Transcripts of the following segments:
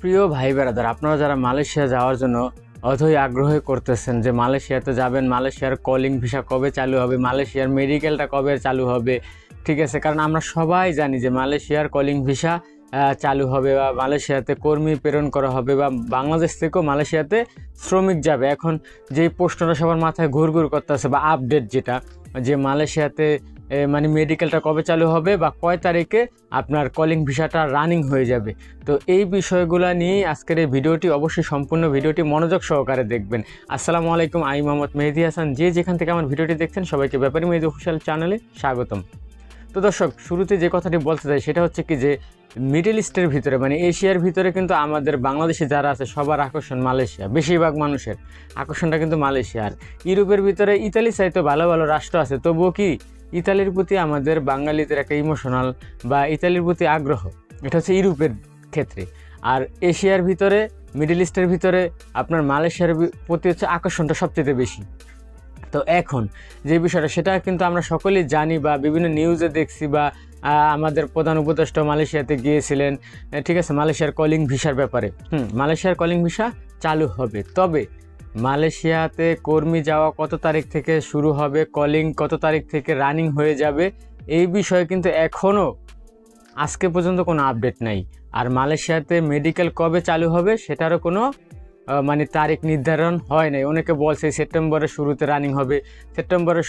প্রিয় ভাই বেড়াদার আপনারা যারা মালয়েশিয়া যাওয়ার জন্য অথই আগ্রহ করতেছেন যে মালয়েশিয়াতে যাবেন, মালয়েশিয়ার কলিং ভিসা কবে চালু হবে, মালয়েশিয়ার মেডিকেলটা কবে চালু হবে, ঠিক আছে? কারণ আমরা সবাই জানি যে মালয়েশিয়ার কলিং ভিসা চালু হবে বা মালয়েশিয়াতে কর্মী প্রেরণ করা হবে বা বাংলাদেশ থেকেও মালয়েশিয়াতে শ্রমিক যাবে। এখন যেই প্রশ্নটা সবার মাথায় ঘুরঘুর করতেছে বা আপডেট যেটা, যে মালয়েশিয়াতে মানে মেডিকেলটা কবে চালু হবে বা কয় তারিখে আপনার কলিং ভিসাটা রানিং হয়ে যাবে। তো এই বিষয়গুলো নিয়ে আজকের এই ভিডিওটি, অবশ্যই সম্পূর্ণ ভিডিওটি মনোযোগ সহকারে দেখবেন। আসসালামু আলাইকুম আই মোহাম্মদ মেহেদি হাসান। যে যেখান থেকে আমার ভিডিওটি দেখছেন, সবাইকে ব্যাপারী মেহেদি অফিসিয়াল চ্যানেলে স্বাগতম। তো দর্শক, শুরুতে যে কথাটি বলতে চাই, সেটা হচ্ছে কি যে মিডল ইস্টের ভিতরে মানে এশিয়ার ভিতরে কিন্তু আমাদের বাংলাদেশে যারা আছে, সবার আকর্ষণ মালয়েশিয়া, বেশিরভাগ মানুষের। আকর্ষণটা কিন্তু মালয়েশিয়া আর ইউরোপের ভিতরে ইতালি চাইতে ভালো ভালো রাষ্ট্র আছে, তবুও কি ইতালির প্রতি আমাদের বাঙালিদের একটা ইমোশনাল বা ইতালির প্রতি আগ্রহ, এটা হচ্ছে ইউরোপের ক্ষেত্রে। আর এশিয়ার ভিতরে, মিডল ইস্টের ভিতরে আপনার মালয়েশিয়ার প্রতি হচ্ছে আকর্ষণটা সবচেয়ে বেশি। তো এখন যে বিষয়টা, সেটা কিন্তু আমরা সকলেই জানি বা বিভিন্ন নিউজে দেখছি বা আমাদের প্রধান উপদেষ্টা মালয়েশিয়াতে গিয়েছিলেন। ঠিক আছে, মালয়েশিয়ার কলিং ভিসার ব্যাপারে। হুম, মালয়েশিয়ার কলিং ভিসা চালু হবে। তবে মালয়েশিয়াতে কর্মী যাওয়া কত তারিখ থেকে শুরু হবে কলিং কত তারিখ থেকে রানিং হয়ে যাবে, এই বিষয়ে কিন্তু এখনও আজকে পর্যন্ত কোনো আপডেট নাই। আর মালয়েশিয়াতে মেডিকেল কবে চালু হবে সেটারও কোনো মানে তারিখ নির্ধারণ হয় নাই। অনেকে বলছে সেপ্টেম্বরের শুরুতে রানিং হবে, সেপ্টেম্বরের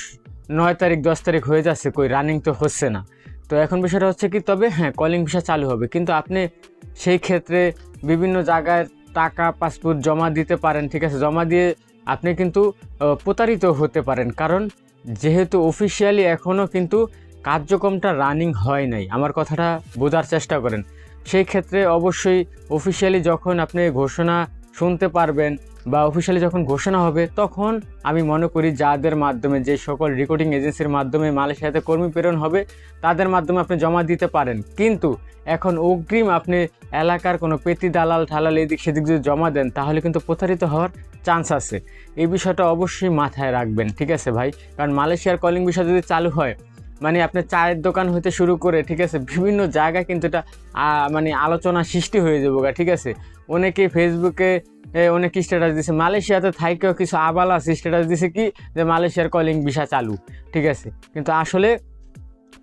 নয় তারিখ, দশ তারিখ হয়ে যাচ্ছে, কই রানিং তো হচ্ছে না। তো এখন বিষয়টা হচ্ছে কি, তবে হ্যাঁ কলিং ভিসা চালু হবে। কিন্তু আপনি সেই ক্ষেত্রে বিভিন্ন জায়গায় টাকা, পাসপোর্ট জমা দিতে পারেন, ঠিক আছে? জমা দিয়ে আপনি কিন্তু প্রতারিত হতে পারেন। কারণ যেহেতু অফিসিয়ালি এখনও কিন্তু কার্যক্রমটা রানিং হয় নাই, আমার কথাটা বোঝার চেষ্টা করেন। সেই ক্ষেত্রে অবশ্যই অফিসিয়ালি যখন আপনি ঘোষণা শুনতে পারবেন বা অফিসিয়ালি যখন ঘোষণা হবে, তখন আমি মনে করি যাদের মাধ্যমে যে সকল রেকর্ডিং এজেন্সির মাধ্যমে মালয়েশিয়াতে কর্মী প্রেরণ হবে, তাদের মাধ্যমে আপনি জমা দিতে পারেন। কিন্তু এখন অগ্রিম আপনি এলাকার কোনো পেতি দালাল, ঠালাল এদিক সেদিক যদি জমা দেন, তাহলে কিন্তু প্রতারিত হওয়ার চান্স আছে। এই বিষয়টা অবশ্যই মাথায় রাখবেন, ঠিক আছে ভাই? কারণ মালয়েশিয়ার কলিং বিষয় যদি চালু হয় মানে আপনার চায়ের দোকান হতে শুরু করে, ঠিক আছে, বিভিন্ন জায়গায় কিন্তু এটা মানে আলোচনা সৃষ্টি হয়ে যাব ঠিক আছে। অনেকে ফেসবুকে অনেক স্ট্যাটাস দিছে। মালয়েশিয়াতে থাইকেও কিছু আবাল আছে স্ট্যাটাস দিছে কি? যে মালয়েশিয়ার কলিং ভিসা চালু, ঠিক আছে। কিন্তু আসলে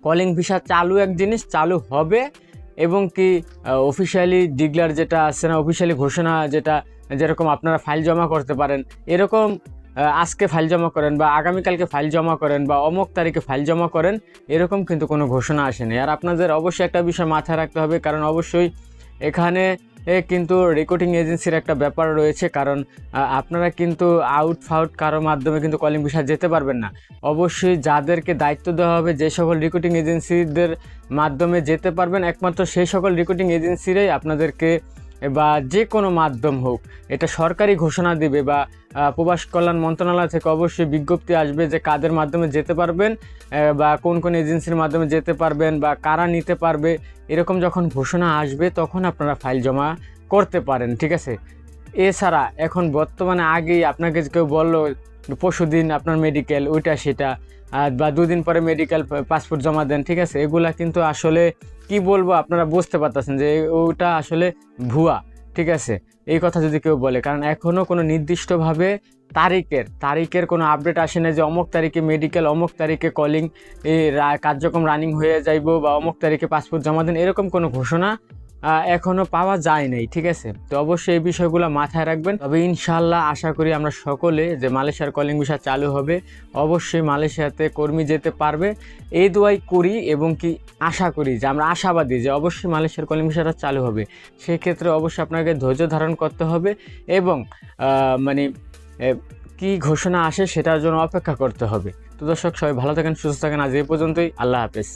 কলিং ভিসা চালু এক জিনিস, চালু হবে এবং কি অফিসিয়ালি ডিগলার যেটা আছে না অফিসিয়ালি ঘোষণা যেটা, যেরকম আপনারা ফাইল জমা করতে পারেন, এরকম আজকে ফাইল জমা করেন বা আগামীকালকে ফাইল জমা করেন বা অমুক তারিখে ফাইল জমা করেন, এরকম কিন্তু কোনো ঘোষণা আসেনি। আর আপনাদের অবশ্যই একটা বিষয় মাথায় রাখতে হবে, কারণ অবশ্যই এখানে কিন্তু রেকর্ডিং এজেন্সির একটা ব্যাপার রয়েছে, কারণ আপনারা কিন্তু আউট ফাউট কারোর মাধ্যমে কিন্তু কলিং ভিসা যেতে পারবেন না। অবশ্যই যাদেরকে দায়িত্ব দেওয়া হবে, যে সকল রেকর্ডিং এজেন্সিদের মাধ্যমে যেতে পারবেন, একমাত্র সেই সকল রেকর্ডিং এজেন্সিরাই আপনাদেরকে বা যে কোনো মাধ্যম হোক, এটা সরকারি ঘোষণা দিবে বা প্রবাস কল্যাণ মন্ত্রণালয় থেকে অবশ্যই বিজ্ঞপ্তি আসবে যে কাদের মাধ্যমে যেতে পারবেন বা কোন কোন এজেন্সির মাধ্যমে যেতে পারবেন বা কারা নিতে পারবে, এরকম যখন ঘোষণা আসবে তখন আপনারা ফাইল জমা করতে পারেন, ঠিক আছে? এছাড়া এখন বর্তমানে আগেই আপনাকে কেউ বলল পরশু দিন আপনার মেডিকেল ওইটা সেটা বা দুদিন পরে মেডিকেল পাসপোর্ট জমা দেন, ঠিক আছে? এগুলা কিন্তু আসলে কি বলব আপনারা বুঝতে পারতেছেন যে ওটা আসলে ভুয়া, ঠিক আছে? এই কথা যদি কেউ বলে, কারণ এখনও কোনো নির্দিষ্টভাবে তারিখের তারিখের কোনো আপডেট আসে না যে অমুক তারিখে মেডিকেল অমুক তারিখে কলিং কার্যক্রম রানিং হয়ে যাইব বা অমুক তারিখে পাসপোর্ট জমা দেন, এরকম কোনো ঘোষণা আহ, এখনও পাওয়া যায় নাই ঠিক আছে? তো অবশ্যই এই বিষয়গুলো মাথায় রাখবেন। তবে ইনশাল্লাহ আশা করি আমরা সকলে যে মালয়েশিয়ার কলিং ভিসা চালু হবে অবশ্যই মালয়েশিয়াতে কর্মী যেতে পারবে। এই দোয়াই করি এবং কি আশা করি যে আমরা আশাবাদী যে অবশ্যই মালয়েশিয়ার কলিং ভিসাটা চালু হবে। সেক্ষেত্রে অবশ্যই আপনাকে ধৈর্য ধারণ করতে হবে এবং মানে কি ঘোষণা আসে সেটার জন্য অপেক্ষা করতে হবে। তো দর্শক সবাই ভালো থাকেন সুস্থ থাকেন। আজ এই পর্যন্তই। আল্লাহ হাফেজ।